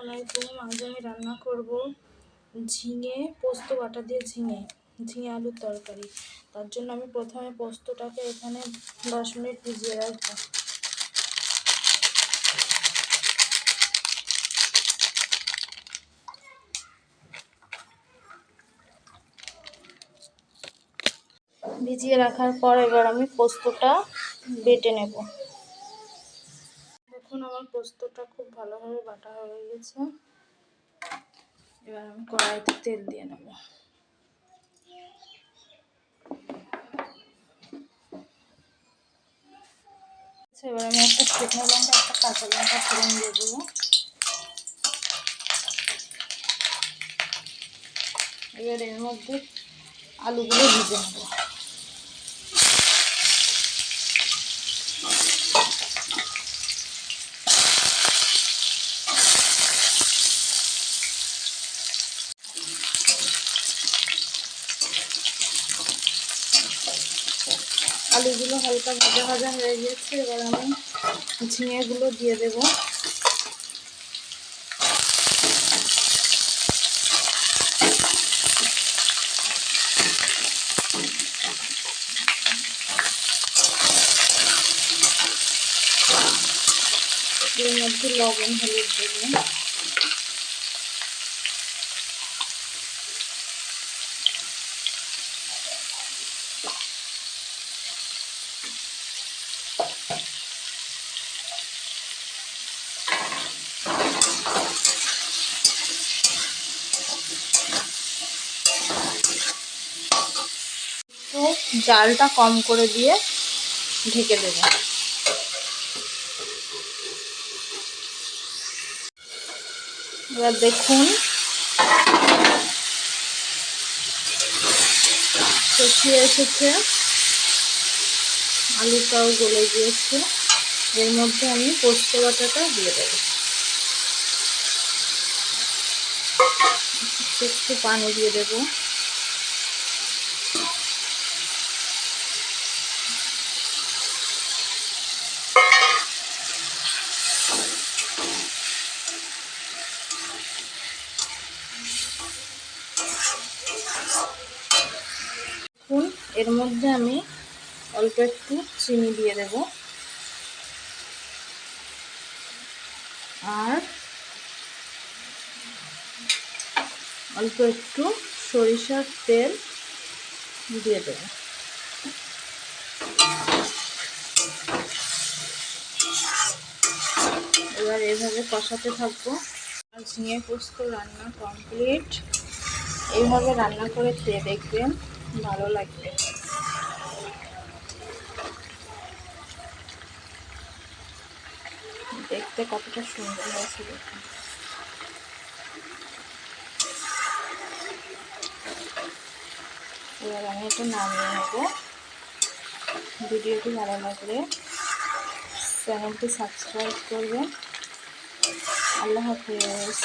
আলাইকুম আজ আমি রান্না করব ঝিঙে, পোস্ত, বাটা দিয়ে ঝিঙে ঝিঙে আলুর তরকারি। তার জন্য আমি প্রথমে পোস্তটাকে এখানে দশ মিনিট ভিজিয়ে রাখব। ভিজিয়ে রাখার পর এবার আমি পোস্তটা বেটে নেব। দেখুন আমার পোস্তটা খুব ভালোভাবে বাটা হয়ে গেছে। এবার আমি কড়াইতে তেল দিয়ে নেব। এবার আমি একটা শুকনো লঙ্কা, একটা কাঁচা লঙ্কা ফোড়ন দিয়ে দেবো। এবার এর মধ্যে আলুগুলো ভিজে নেব। আলুগুলো হালকা ভাজা ভাজা হয়ে গেছে এবার আমি ঝিঙেগুলো দিয়ে দেব। এর মধ্যে লবণ, হলুদ দেবো জালটা কম করে দিয়ে ঢেকে দেব। এবার দেখুন, কষিয়ে এসেছে, আলুটাও গলে গিয়েছে। এর মধ্যে আমি পোস্ত বাটাটা দিয়ে দেবো। একটু পানি দিয়ে দেবো। দেখুন, এর মধ্যে আমি অল্প একটু চিনি দিয়ে দেব। আর অল্প একটু সরিষার তেল দিয়ে দেব। এবার এভাবে কষাতে থাকব। আর ঝিঙে পোস্ত রান্না কমপ্লিট। এইভাবে রান্না করে খেয়ে দেখবেন ভালো লাগবে। দেখতে কতটা সুন্দর হয়েছে এবার আমি এটা নামিয়ে নেব। ভিডিওটি ভালো লাগলে চ্যানেলটি সাবস্ক্রাইব করবেন। আল্লাহ হাফিজ।